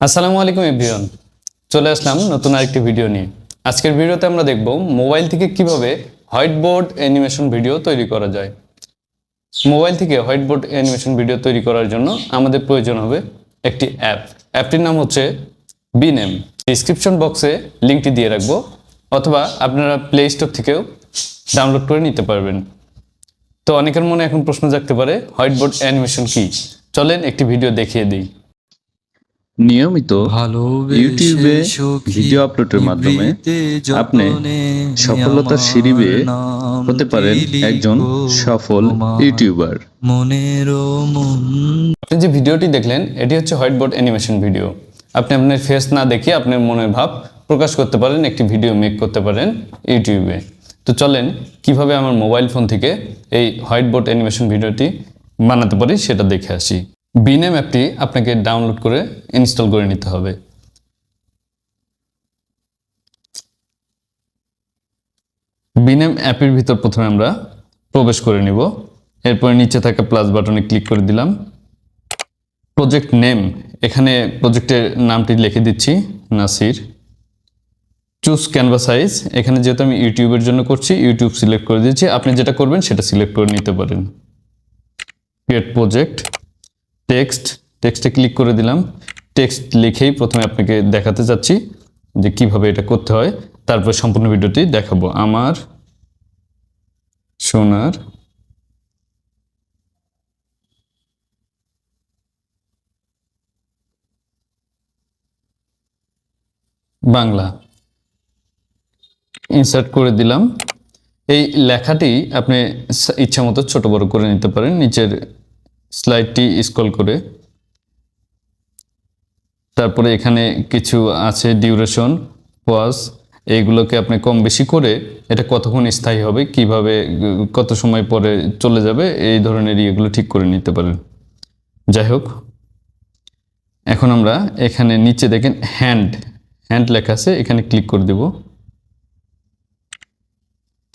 আসসালামু আলাইকুম, এভরিওয়ান। চলে আসলাম নতুন আরেকটি ভিডিও নিয়ে। আজকের ভিডিওতে আমরা দেখব মোবাইল থেকে কীভাবে হোয়াইট বোর্ড অ্যানিমেশন ভিডিও তৈরি করা যায়। মোবাইল থেকে হোয়াইট বোর্ড অ্যানিমেশন ভিডিও তৈরি করার জন্য আমাদের প্রয়োজন হবে একটি অ্যাপ। অ্যাপটির নাম হচ্ছে বিনেম। ডিসক্রিপশন বক্সে লিঙ্কটি দিয়ে রাখব, অথবা আপনারা প্লে স্টোর থেকেও ডাউনলোড করে নিতে পারবেন। তো অনেকের মনে এখন প্রশ্ন জাগতে পারে হোয়াইট বোর্ড অ্যানিমেশন কী? চলেন একটি ভিডিও দেখিয়ে দিই। নিয়মিত ইউটিউবে ভিডিও আপলোডের মাধ্যমে আপনি সফলতার সিঁড়ি বেয়ে হতে পারেন একজন সফল ইউটিউবার। মন। আপনি যে ভিডিওটি দেখলেন এটি হচ্ছে হোয়াইট বোর্ড অ্যানিমেশন ভিডিও। আপনি আপনার ফেস না দেখে আপনার মনের ভাব প্রকাশ করতে পারেন একটি ভিডিও মেক করতে পারেন ইউটিউবে। তো চলেন কীভাবে আমার মোবাইল ফোন থেকে এই হোয়াইট বোর্ড অ্যানিমেশন ভিডিওটি বানাতে পারি সেটা দেখে আসি। বিনেম অ্যাপটি আপনাকে ডাউনলোড করে ইনস্টল করে নিতে হবে। বিনেম অ্যাপের ভিতর প্রথমে আমরা প্রবেশ করে নিব। এরপরে নিচে থাকা প্লাস বাটনে ক্লিক করে দিলাম। প্রজেক্ট নেম এখানে প্রজেক্টের নামটি লিখে দিচ্ছি, নাসির। চুজ ক্যানভা সাইজ এখানে যেহেতু আমি ইউটিউবের জন্য করছি ইউটিউব সিলেক্ট করে দিচ্ছি আপনি যেটা করবেন সেটা সিলেক্ট করে নিতে পারেন। ক্রিয়েট প্রজেক্ট টেক্সট, টেক্সটে ক্লিক করে দিলাম। টেক্সট লিখেই প্রথমে আপনাকে দেখাতে চাচ্ছি যে কীভাবে এটা করতে হয়। তারপর সম্পূর্ণ ভিডিওটি দেখাবো। আমার, সোনার, বাংলা। ইনসার্ট করে দিলাম। এই লেখাটি আপনি ইচ্ছা মতো ছোট বড় করে নিতে পারেন। নিচের স্লাইডটি স্ক্রল করে। তারপরে এখানে কিছু আছে ডিউরেশন পজ এইগুলোকে আপনি কম বেশি করে এটা কতক্ষণ স্থায়ী হবে, কীভাবে, কত সময় পরে চলে যাবে, এই ধরনের ইয়েগুলো ঠিক করে নিতে পারেন। যাই হোক, এখন আমরা এখানে নিচে দেখেন হ্যান্ড হ্যান্ড লেখা আছে, এখানে ক্লিক করে দেব।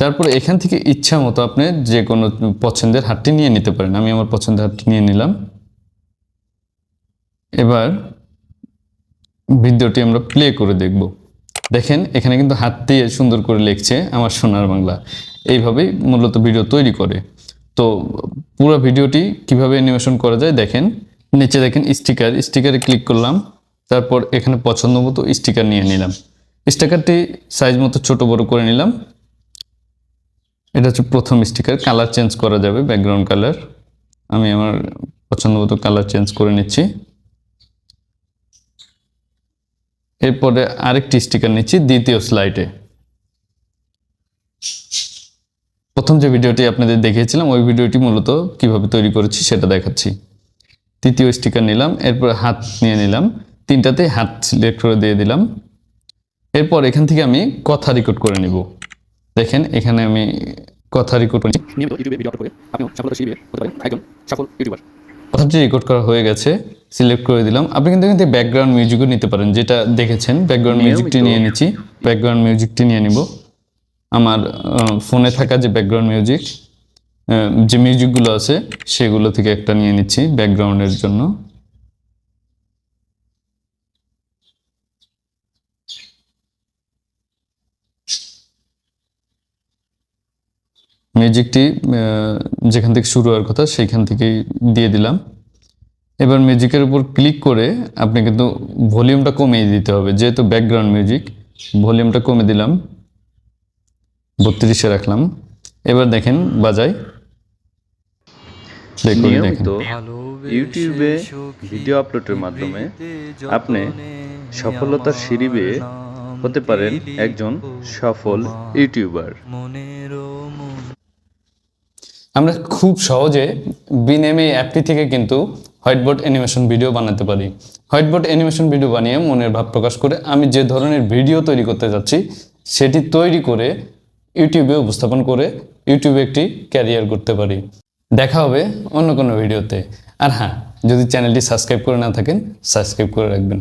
তারপরে এখান থেকে ইচ্ছা মতো আপনি যে কোনো পছন্দের হাতটি নিয়ে নিতে পারেন। আমি আমার পছন্দের হাতটি নিয়ে নিলাম। এবার ভিডিওটি আমরা প্লে করে দেখব। দেখেন, এখানে কিন্তু হাত দিয়ে সুন্দর করে লিখছে আমার সোনার বাংলা। এইভাবেই মূলত ভিডিও তৈরি করে। তো পুরো ভিডিওটি কীভাবে অ্যানিমেশন করা যায় দেখেন। নিচে দেখেন স্টিকার স্টিকারে ক্লিক করলাম। তারপর এখানে পছন্দ মতো স্টিকার নিয়ে নিলাম। স্টিকারটি সাইজ মতো ছোট বড় করে নিলাম। এটা হচ্ছে প্রথম স্টিকার কালার চেঞ্জ করা যাবে ব্যাকগ্রাউন্ড কালার আমি আমার পছন্দ মতো কালার চেঞ্জ করে নিচ্ছি। এরপরে আরেকটি স্টিকার নিচ্ছি দ্বিতীয় স্লাইডে প্রথম যে ভিডিওটি আপনাদের দেখিয়েছিলাম, ওই ভিডিওটি মূলত কীভাবে তৈরি করেছি সেটা দেখাচ্ছি। তৃতীয় স্টিকার নিলাম, এরপর হাত নিয়ে নিলাম। তিনটাতে হাত সিলেক্ট করে দিয়ে দিলাম। এরপর এখান থেকে আমি কথা রেকর্ড করে নিব। দেখেন এখানে আমি কথা রেকর্ড করি। নিয়মিত ইউটিউবে ভিডিও আপলোড করে আপনিও হতে পারেন। একজন সফল ইউটিউবার। কথাটি রেকর্ড করা হয়ে গেছে সিলেক্ট করে দিলাম। আপনি কিন্তু কিন্তু ব্যাকগ্রাউন্ড মিউজিকও নিতে পারেন যেটা দেখেছেন। ব্যাকগ্রাউন্ড মিউজিকটি নিয়ে নিচ্ছি। ব্যাকগ্রাউন্ড মিউজিকটি নিয়ে নিব। আমার ফোনে থাকা যে ব্যাকগ্রাউন্ড মিউজিক যে মিউজিকগুলো আছে সেগুলো থেকে একটা নিয়ে নিচ্ছি ব্যাকগ্রাউন্ডের জন্য। মিউজিকটি আহ, যেখান থেকে শুরু হওয়ার কথা সেইখান থেকেই দিয়ে দিলাম। এবার মিউজিকের উপর ক্লিক করে আপনি কিন্তু ভলিউমটা কমিয়ে দিতে হবে। যেহেতু ব্যাকগ্রাউন্ড মিউজিক ভলিউমটা কমে দিলাম। বত্রিশে রাখলাম। এবার দেখেন বাজাই। নিয়মিত ইউটিউবে ভিডিও আপলোডের মাধ্যমে আপনি সফলতার সিঁড়ি বেয়ে হতে পারেন একজন সফল ইউটিউবার আমরা খুব সহজে বিনেম অ্যাপটি থেকে কিন্তু হোয়াইটবোর্ড অ্যানিমেশন ভিডিও বানাতে পারি। হোয়াইটবোর্ড অ্যানিমেশন ভিডিও বানিয়ে মনের ভাব প্রকাশ করে আমি যে ধরনের ভিডিও তৈরি করতে যাচ্ছি, সেটি তৈরি করে ইউটিউবে উপস্থাপন করে ইউটিউবে একটি ক্যারিয়ার করতে পারি। দেখা হবে অন্য কোনো ভিডিওতে। আর হ্যাঁ যদি চ্যানেলটি সাবস্ক্রাইব করে না থাকেন, সাবস্ক্রাইব করে রাখবেন।